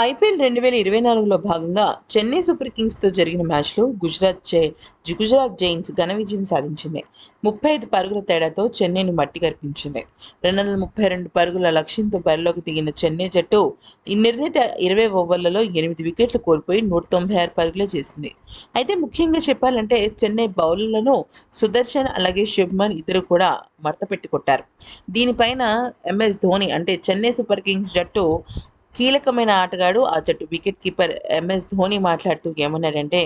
IPL రెండు వేల ఇరవై నాలుగులో భాగంగా చెన్నై సూపర్ కింగ్స్తో జరిగిన మ్యాచ్లో గుజరాత్ జై గుజరాత్ జైన్స్ ఘన విజయం సాధించింది. ముప్పై ఐదు పరుగుల తేడాతో చెన్నైని మట్టి కనిపించింది రెండు వందల ముప్పై రెండు పరుగుల లక్ష్యంతో బరిలోకి దిగిన చెన్నై జట్టు ఈ నిర్ణీత ఇరవై ఓవర్లలో ఎనిమిది వికెట్లు కోల్పోయి నూట తొంభై ఆరు పరుగులే చేసింది. అయితే ముఖ్యంగా చెప్పాలంటే చెన్నై బౌలర్లను సుదర్శన్ అలాగే శుభ్మన్ ఇద్దరు కూడా మడత పెట్టి కొట్టారు. దీనిపైన ఎంఎస్ ధోని అంటే చెన్నై సూపర్ కింగ్స్ జట్టు కీలకమైన ఆటగాడు ఆ జట్టు వికెట్ కీపర్ ఎంఎస్ ధోని మాట్లాడుతూ ఏమన్నాడంటే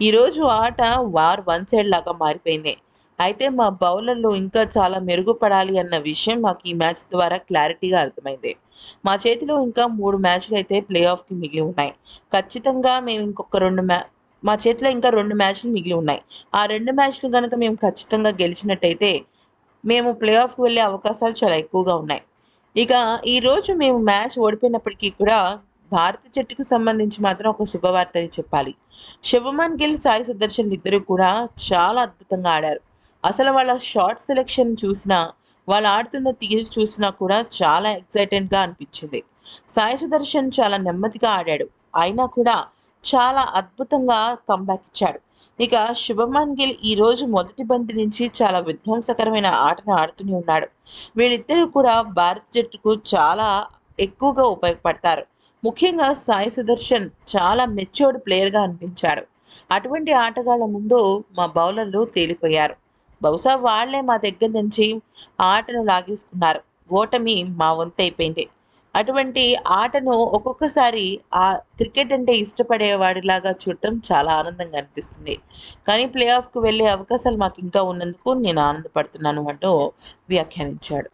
ఈరోజు ఆట వార్ వన్ సైడ్ లాగా మారిపోయింది. అయితే మా బౌలర్లు ఇంకా చాలా మెరుగుపడాలి అన్న విషయం మాకు ఈ మ్యాచ్ ద్వారా క్లారిటీగా అర్థమైంది. మా చేతిలో ఇంకా మూడు మ్యాచ్లు అయితే ప్లే ఆఫ్కి మిగిలి ఉన్నాయి. ఖచ్చితంగా మేము ఇంకొక రెండు మ్యా మా చేతిలో ఇంకా రెండు మ్యాచ్లు మిగిలి ఉన్నాయి. ఆ రెండు మ్యాచ్లు కనుక మేము ఖచ్చితంగా గెలిచినట్టయితే మేము ప్లే ఆఫ్కి వెళ్ళే అవకాశాలు చాలా ఎక్కువగా ఉన్నాయి. ఇక ఈరోజు మేము మ్యాచ్ ఓడిపోయినప్పటికీ కూడా భారత జట్టుకు సంబంధించి మాత్రం ఒక శుభవార్తని చెప్పాలి. శుభమన్ గిల్ సాయి సుదర్శన్ ఇద్దరు కూడా చాలా అద్భుతంగా ఆడారు. అసలు వాళ్ళ షార్ట్ సెలెక్షన్ చూసినా వాళ్ళు ఆడుతున్న తీరు చూసినా కూడా చాలా ఎక్సైటెడ్గా అనిపించింది. సాయి సుదర్శన్ చాలా నెమ్మదిగా ఆడాడు. అయినా కూడా చాలా అద్భుతంగా కంబ్యాక్ ఇచ్చాడు. ఇక శుభమన్ గిల్ ఈ రోజు మొదటి బంతి నుంచి చాలా విధ్వంసకరమైన ఆటను ఆడుతూనే ఉన్నాడు. వీళ్ళిద్దరూ కూడా భారత జట్టుకు చాలా ఎక్కువగా ఉపయోగపడతారు. ముఖ్యంగా సాయి సుదర్శన్ చాలా మెచ్యూర్డ్ ప్లేయర్గా అనిపించాడు. అటువంటి ఆటగాళ్ళ ముందు మా బౌలర్లు తేలిపోయారు. బహుశా వాళ్ళే మా దగ్గర నుంచి ఆటను లాగేసుకున్నారు. ఓటమి మా వంతైపోయింది. అటువంటి ఆటను ఒక్కొక్కసారి ఆ క్రికెట్ అంటే ఇష్టపడేవాడిలాగా చూడటం చాలా ఆనందంగా అనిపిస్తుంది. కానీ ప్లే ఆఫ్కు వెళ్ళే అవకాశాలు మాకు ఇంకా ఉన్నందుకు నేను ఆనందపడుతున్నాను అంటూ వ్యాఖ్యానించాడు.